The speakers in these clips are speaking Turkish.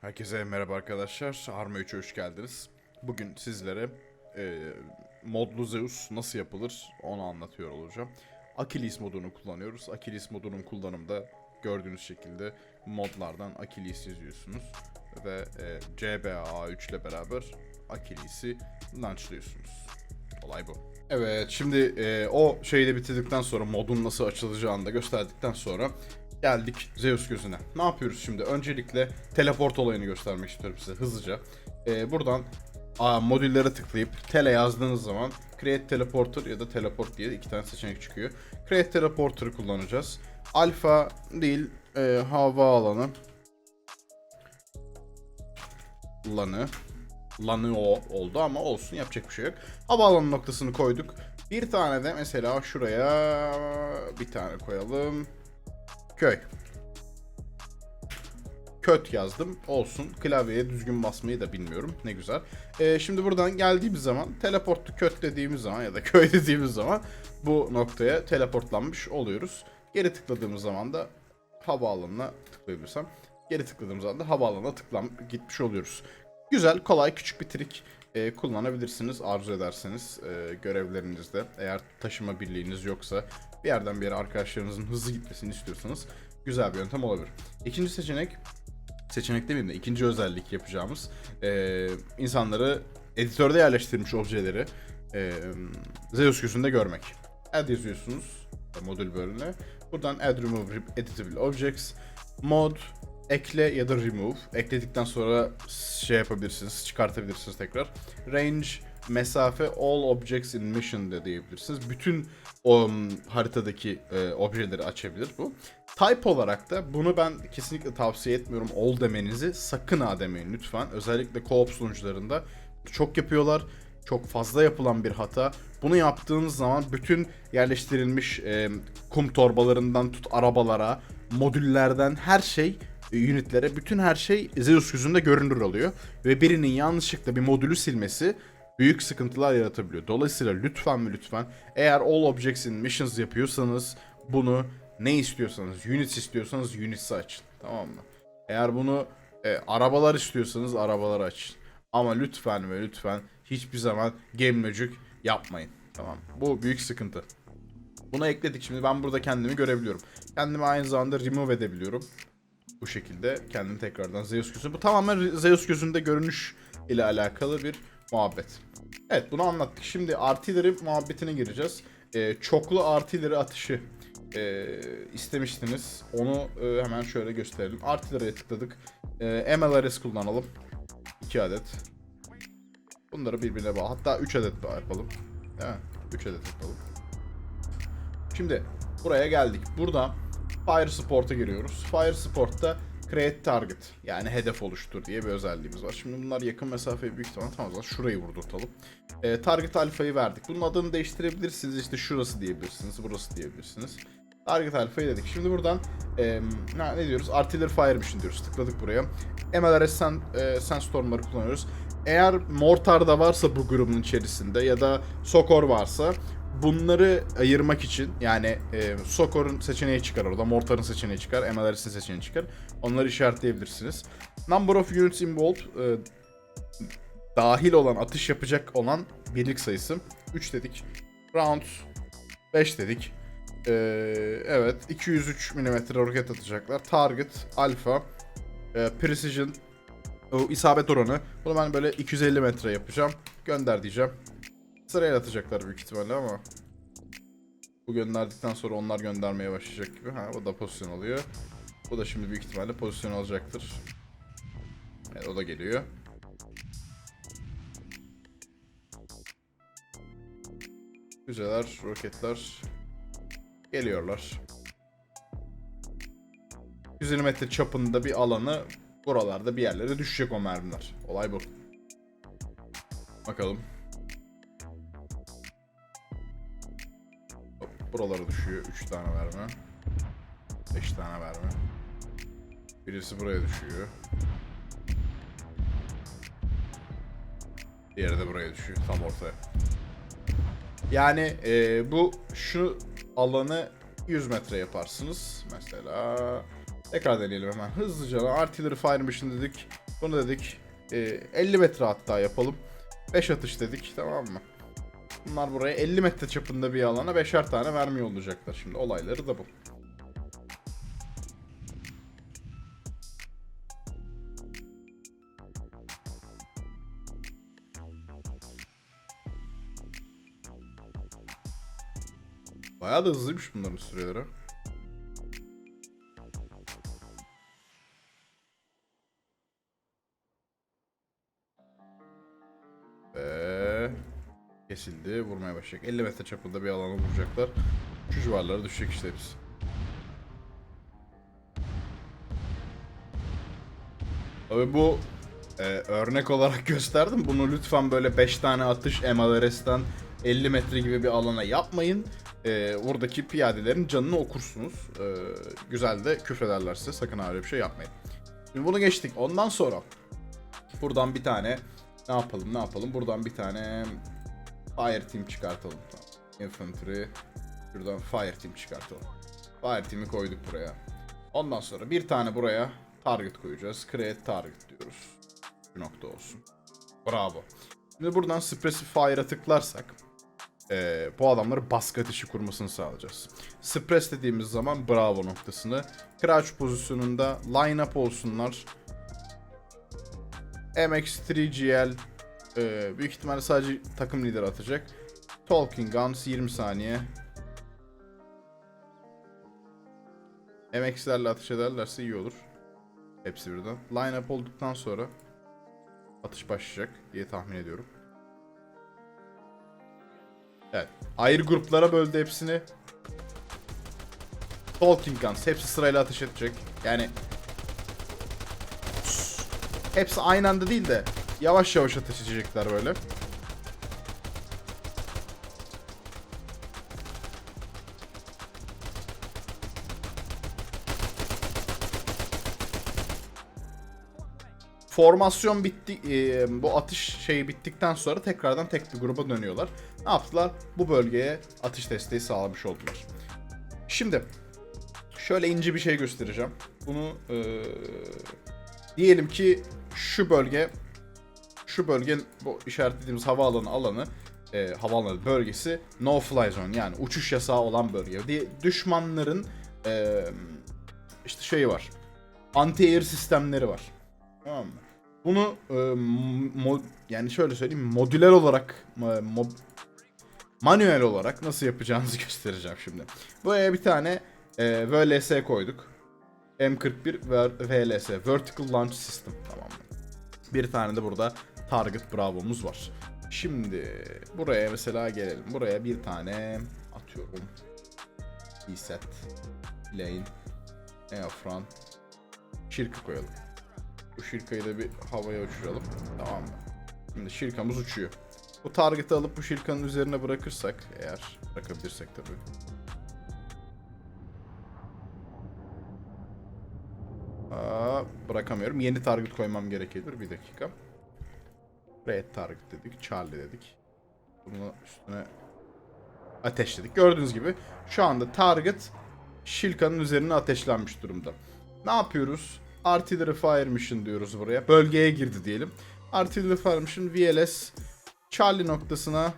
Herkese merhaba arkadaşlar. Arma 3'e hoş geldiniz. Bugün sizlere e, modlu Zeus nasıl yapılır onu anlatıyor olacağım. Achilles modunu kullanıyoruz. Achilles modunun kullanımda gördüğünüz şekilde modlardan Achilles yazıyorsunuz. Ve e, CBA3 ile beraber Achilles'i launchluyorsunuz. Olay bu. Evet şimdi e, o şeyi de bitirdikten sonra modun nasıl açılacağını da gösterdikten sonra geldik Zeus gözüne. Ne yapıyoruz şimdi? Öncelikle teleport olayını göstermek istiyorum size hızlıca. E, buradan a, modüllere tıklayıp tele yazdığınız zaman Create Teleporter ya da Teleport diye iki tane seçenek çıkıyor. Create Teleporter'ı kullanacağız. Alfa değil e, hava alanı lanı. Lanı o oldu ama olsun yapacak bir şey yok. Havaalanı noktasını koyduk. Bir tane de mesela şuraya bir tane koyalım. Köy. Köt yazdım. Olsun. Klavyeye düzgün basmayı da bilmiyorum. Ne güzel. Ee, şimdi buradan geldiğimiz zaman teleportlu köt dediğimiz zaman ya da köy dediğimiz zaman bu noktaya teleportlanmış oluyoruz. Geri tıkladığımız zaman da havaalanına tıklayabilirsem geri tıkladığımız zaman da havaalanına tıklam gitmiş oluyoruz. Güzel, kolay, küçük bir trik e, kullanabilirsiniz arzu ederseniz e, görevlerinizde. Eğer taşıma birliğiniz yoksa bir yerden bir yere arkadaşlarınızın hızlı gitmesini istiyorsanız güzel bir yöntem olabilir. İkinci seçenek, seçenek demeyeyim de ikinci özellik yapacağımız e, insanları editörde yerleştirilmiş objeleri e, Zeus gözünde görmek. Add yazıyorsunuz modül bölümüne. Buradan add remove editable objects mod ekle ya da remove. Ekledikten sonra şey yapabilirsiniz, çıkartabilirsiniz tekrar. Range, mesafe, all objects in mission de diyebilirsiniz. Bütün o haritadaki e, objeleri açabilir bu. Type olarak da bunu ben kesinlikle tavsiye etmiyorum. All demenizi sakın ha demeyin lütfen. Özellikle co-op sunucularında çok yapıyorlar. Çok fazla yapılan bir hata. Bunu yaptığınız zaman bütün yerleştirilmiş e, kum torbalarından tut arabalara, modüllerden her şey unitlere bütün her şey Zeus yüzünde görünür oluyor. Ve birinin yanlışlıkla bir modülü silmesi büyük sıkıntılar yaratabiliyor. Dolayısıyla lütfen mi lütfen eğer all objects in missions yapıyorsanız bunu ne istiyorsanız units istiyorsanız units'i açın. Tamam mı? Eğer bunu e, arabalar istiyorsanız arabaları açın. Ama lütfen ve lütfen hiçbir zaman logic yapmayın. Tamam. Bu büyük sıkıntı. Bunu ekledik şimdi ben burada kendimi görebiliyorum. Kendimi aynı zamanda remove edebiliyorum bu şekilde kendini tekrardan Zeus gözü. Bu tamamen Zeus gözünde görünüş ile alakalı bir muhabbet. Evet bunu anlattık. Şimdi artillery muhabbetine gireceğiz. Ee, çoklu artillery atışı e, istemiştiniz. Onu e, hemen şöyle gösterelim. Artillery'e tıkladık. E, MLRS kullanalım. 2 adet. Bunları birbirine bağlı. Hatta 3 adet daha yapalım. Değil mi? 3 adet yapalım. Şimdi buraya geldik. Burada Fire Sport'a giriyoruz. Fire Sport'ta Create Target yani hedef oluştur diye bir özelliğimiz var. Şimdi bunlar yakın mesafeyi büyük ihtimalle tamam o zaman şurayı vurdurtalım. Ee, target alfayı verdik. Bunun adını değiştirebilirsiniz. İşte şurası diyebilirsiniz, burası diyebilirsiniz. Target alfayı dedik. Şimdi buradan e, ne, diyoruz? Artillery Fire Mission diyoruz. Tıkladık buraya. MLRS sen, e, Sandstorm'ları kullanıyoruz. Eğer Mortar da varsa bu grubun içerisinde ya da Sokor varsa bunları ayırmak için yani e, Sokor'un seçeneği çıkar orada, Mortar'ın seçeneği çıkar, MLRS'in seçeneği çıkar. Onları işaretleyebilirsiniz. Number of units involved e, dahil olan, atış yapacak olan birlik sayısı 3 dedik. Round 5 dedik. E, evet 203 mm roket atacaklar. Target, alfa, e, precision, o isabet oranı. Bunu ben böyle 250 metre yapacağım. Gönder diyeceğim. Sırayla atacaklar büyük ihtimalle ama. Bu gönderdikten sonra onlar göndermeye başlayacak gibi. Ha o da pozisyon alıyor. Bu da şimdi büyük ihtimalle pozisyon alacaktır. Evet o da geliyor. Füzeler, roketler geliyorlar. 120 metre çapında bir alanı buralarda bir yerlere düşecek o mermiler. Olay bu. Bakalım. Buralara düşüyor 3 tane verme. 5 tane verme. Birisi buraya düşüyor. Diğeri de buraya düşüyor tam ortaya. Yani e, bu şu alanı 100 metre yaparsınız mesela. Tekrar deneyelim hemen. Hızlıca artillery fire mission dedik. Bunu dedik e, 50 metre hatta yapalım. 5 atış dedik tamam mı? Bunlar buraya 50 metre çapında bir alana 5'er tane mermi yollayacaklar. Şimdi olayları da bu. Bayağı da hızlıymış bunların süreleri. Kesildi. Vurmaya başlayacak. 50 metre çapında bir alana vuracaklar. Şu civarlara düşecek işte hepsi. Tabii bu e, örnek olarak gösterdim. Bunu lütfen böyle 5 tane atış MLRS'ten 50 metre gibi bir alana yapmayın. E, buradaki piyadelerin canını okursunuz. E, güzel de küfrederlerse sakın öyle bir şey yapmayın. Şimdi bunu geçtik. Ondan sonra buradan bir tane ne yapalım ne yapalım? Buradan bir tane Fire Team çıkartalım. Infantry. Şuradan Fire Team çıkartalım. Fire Team'i koyduk buraya. Ondan sonra bir tane buraya target koyacağız. Create target diyoruz. Bir nokta olsun. Bravo. Şimdi buradan Specifier'a tıklarsak eee, bu adamları baskı ateşi kurmasını sağlayacağız. Suppress dediğimiz zaman bravo noktasını. Crouch pozisyonunda line up olsunlar. MX3GL e, büyük ihtimalle sadece takım lideri atacak. Talking Guns 20 saniye. MX'lerle atış ederlerse iyi olur. Hepsi birden. Line up olduktan sonra atış başlayacak diye tahmin ediyorum. Evet. Ayrı gruplara böldü hepsini. Talking Guns hepsi sırayla ateş edecek. Yani Hepsi aynı anda değil de yavaş yavaş ateş edecekler böyle. Formasyon bitti, e, bu atış şeyi bittikten sonra tekrardan tek bir gruba dönüyorlar. Ne yaptılar? Bu bölgeye atış desteği sağlamış oldular. Şimdi şöyle ince bir şey göstereceğim. Bunu e, diyelim ki şu bölge şu bölge bu işaretlediğimiz havaalanı alanı e, havaalanı bölgesi no fly zone yani uçuş yasağı olan bölge diye düşmanların e, işte şeyi var anti air sistemleri var tamam mı? Bunu e, mo- yani şöyle söyleyeyim modüler olarak e, mo- manuel olarak nasıl yapacağınızı göstereceğim şimdi. Buraya bir tane e, VLS koyduk. M41 ve VLS Vertical Launch System tamam mı? Bir tane de burada Target Bravo'muz var. Şimdi buraya mesela gelelim. Buraya bir tane atıyorum. Reset. Lane. Neofran. Şirka koyalım. Bu şirkayı da bir havaya uçuralım. Tamam mı? Şimdi şirkamız uçuyor. Bu target'ı alıp bu şirkanın üzerine bırakırsak eğer bırakabilirsek tabii. Aa, bırakamıyorum. Yeni target koymam gerekebilir. Bir dakika. Red target dedik. Charlie dedik. Bunu üstüne ateşledik. Gördüğünüz gibi şu anda target Shilka'nın üzerine ateşlenmiş durumda. Ne yapıyoruz? Artillery Fire Mission diyoruz buraya. Bölgeye girdi diyelim. Artillery Fire Mission VLS Charlie noktasına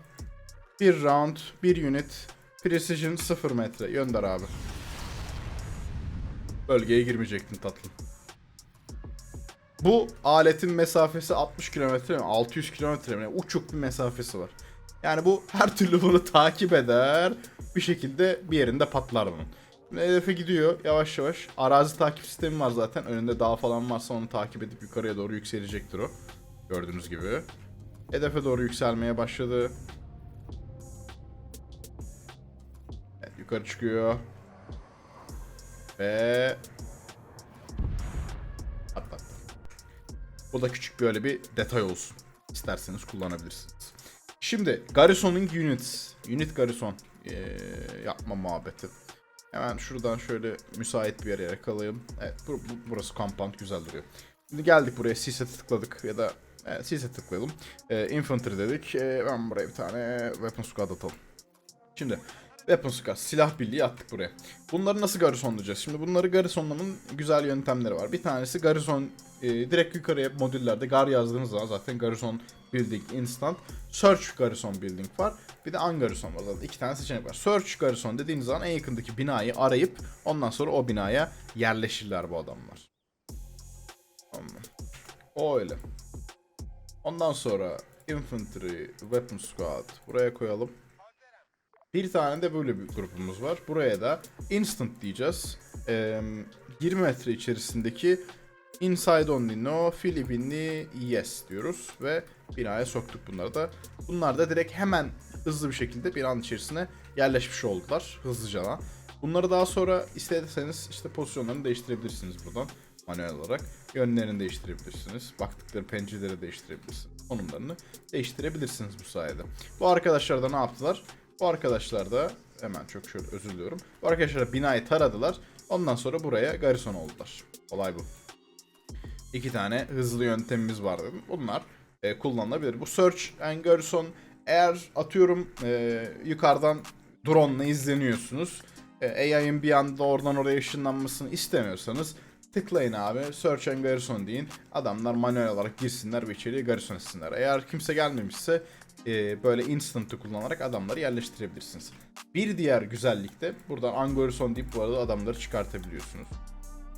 bir round, bir unit, precision 0 metre. Gönder abi. Bölgeye girmeyecektin tatlım. Bu aletin mesafesi 60 kilometre mi? 600 kilometre mi? Uçuk bir mesafesi var. Yani bu her türlü bunu takip eder. Bir şekilde bir yerinde patlar bunun. Hedefe gidiyor yavaş yavaş. Arazi takip sistemi var zaten. Önünde dağ falan varsa onu takip edip yukarıya doğru yükselecektir o. Gördüğünüz gibi. Hedefe doğru yükselmeye başladı. Evet, yukarı çıkıyor. Ve Bu da küçük böyle bir detay olsun. İsterseniz kullanabilirsiniz. Şimdi Garrison'ing Units. Unit Garrison ee, yapma muhabbeti. Hemen şuradan şöyle müsait bir yere yakalayalım. Evet bu, bu- burası compound güzel duruyor. Şimdi geldik buraya CS'e tıkladık ya da evet, CS'e tıklayalım. Ee, infantry dedik. Ee, ben buraya bir tane weapon squad atalım. Şimdi Weapon Squad, silah birliği attık buraya. Bunları nasıl garisonlayacağız? Şimdi bunları garisonlamanın güzel yöntemleri var. Bir tanesi garison e, direkt yukarıya modüllerde gar yazdığınız zaman zaten garison building instant. Search garison building var. Bir de ungarrison var zaten. iki tane seçenek var. Search garison dediğiniz zaman en yakındaki binayı arayıp ondan sonra o binaya yerleşirler bu adamlar. Tamam. O öyle. Ondan sonra infantry, weapon squad buraya koyalım. Bir tane de böyle bir grupumuz var. Buraya da instant diyeceğiz. Ee, 20 metre içerisindeki inside only no, Filipinli yes diyoruz. Ve binaya soktuk bunları da. Bunlar da direkt hemen hızlı bir şekilde bir an içerisine yerleşmiş oldular. Hızlıca. Bunları daha sonra isterseniz işte pozisyonlarını değiştirebilirsiniz buradan manuel olarak. Yönlerini değiştirebilirsiniz. Baktıkları pencereleri değiştirebilirsiniz. Konumlarını değiştirebilirsiniz bu sayede. Bu arkadaşlar da ne yaptılar? Bu arkadaşlar da hemen çok şöyle özür diliyorum. Bu arkadaşlar da binayı taradılar. Ondan sonra buraya garison oldular. Olay bu. İki tane hızlı yöntemimiz var dedim. Bunlar e, kullanılabilir. Bu search and garrison eğer atıyorum e, yukarıdan drone ile izleniyorsunuz. E, AI'ın bir anda oradan oraya ışınlanmasını istemiyorsanız tıklayın abi search and garrison deyin. Adamlar manuel olarak girsinler ve içeriye garrison etsinler. Eğer kimse gelmemişse e, böyle instant'ı kullanarak adamları yerleştirebilirsiniz. Bir diğer güzellik de buradan Angarison deyip bu arada adamları çıkartabiliyorsunuz.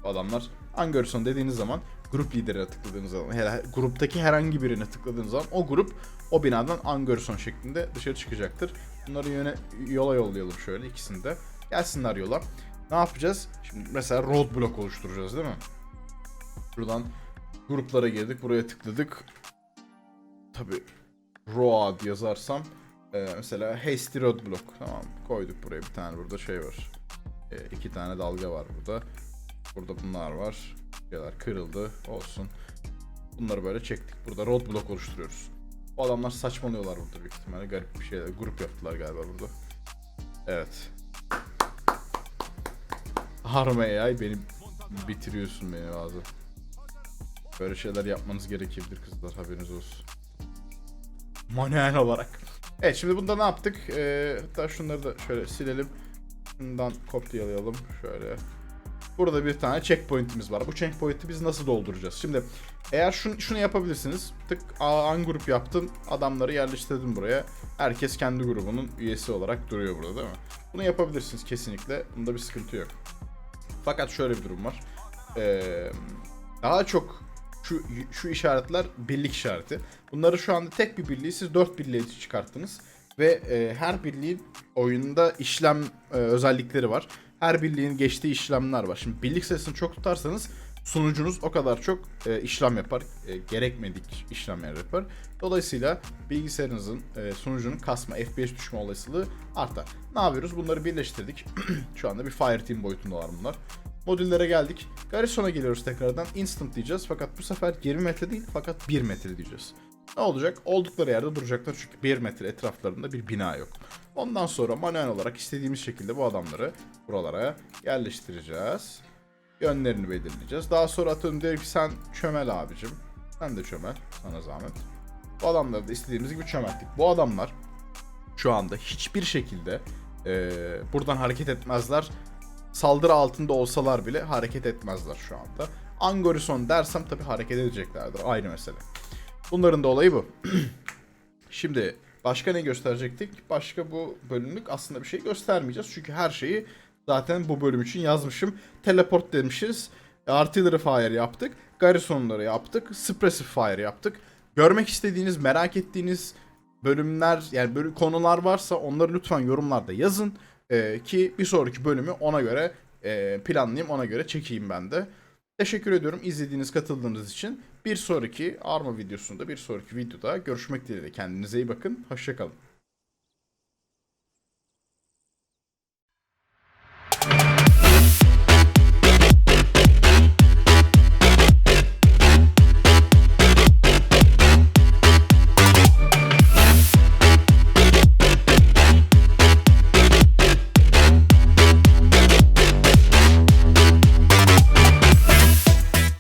Adamlar Angarison dediğiniz zaman grup liderine tıkladığınız zaman, her, gruptaki herhangi birine tıkladığınız zaman o grup o binadan Angarison şeklinde dışarı çıkacaktır. Bunları yöne, yola yollayalım şöyle ikisini de. Gelsinler yola. Ne yapacağız? Şimdi mesela roadblock oluşturacağız değil mi? Şuradan gruplara girdik. Buraya tıkladık. Tabi Road yazarsam e, mesela Hasty Roadblock tamam koyduk buraya bir tane burada şey var. E, iki tane dalga var burada. Burada bunlar var. Şeyler kırıldı olsun. Bunları böyle çektik. Burada roadblock oluşturuyoruz. Bu adamlar saçmalıyorlar burada büyük ihtimalle. Garip bir şeyler. Grup yaptılar galiba burada. Evet. Harm AI beni bitiriyorsun beni bazen. Böyle şeyler yapmanız gerekebilir kızlar haberiniz olsun. Manuel olarak. Evet şimdi bunda ne yaptık? Ee, hatta şunları da şöyle silelim. Şundan kopyalayalım. Şöyle. Burada bir tane checkpoint'imiz var. Bu checkpoint'i biz nasıl dolduracağız? Şimdi eğer şunu, şunu yapabilirsiniz. Tık an grup yaptın. Adamları yerleştirdin buraya. Herkes kendi grubunun üyesi olarak duruyor burada değil mi? Bunu yapabilirsiniz kesinlikle. Bunda bir sıkıntı yok. Fakat şöyle bir durum var. Ee, daha çok şu şu işaretler birlik işareti. Bunları şu anda tek bir birliği siz dört birliğe çıkarttınız ve e, her birliğin oyunda işlem e, özellikleri var. Her birliğin geçtiği işlemler var. Şimdi birlik sayısını çok tutarsanız sunucunuz o kadar çok e, işlem yapar. E, gerekmedik işlemler yapar. Dolayısıyla bilgisayarınızın e, sunucunun kasma, FPS düşme olasılığı artar. Ne yapıyoruz? Bunları birleştirdik. Şu anda bir Fireteam boyutundalar bunlar. Modüllere geldik. Garrison'a geliyoruz tekrardan. Instant diyeceğiz. Fakat bu sefer 20 metre değil fakat 1 metre diyeceğiz. Ne olacak? Oldukları yerde duracaklar çünkü 1 metre etraflarında bir bina yok. Ondan sonra manuel olarak istediğimiz şekilde bu adamları buralara yerleştireceğiz. Yönlerini belirleyeceğiz. Daha sonra atıyorum diyor ki sen çömel abicim. Sen de çömel. Sana zahmet. Bu adamları da istediğimiz gibi çömelttik. Bu adamlar şu anda hiçbir şekilde e, buradan hareket etmezler. Saldırı altında olsalar bile hareket etmezler şu anda. Angorison dersem tabii hareket edeceklerdir. Aynı mesele. Bunların da olayı bu. Şimdi başka ne gösterecektik? Başka bu bölümlük aslında bir şey göstermeyeceğiz. Çünkü her şeyi zaten bu bölüm için yazmışım. Teleport demişiz. Artillery fire yaptık. Garrisonları yaptık. Suppressive fire yaptık. Görmek istediğiniz, merak ettiğiniz bölümler yani böyle konular varsa onları lütfen yorumlarda yazın. Ee, ki bir sonraki bölümü ona göre e, planlayayım, ona göre çekeyim ben de. Teşekkür ediyorum izlediğiniz, katıldığınız için. Bir sonraki Arma videosunda, bir sonraki videoda görüşmek dileğiyle. Kendinize iyi bakın. Hoşçakalın.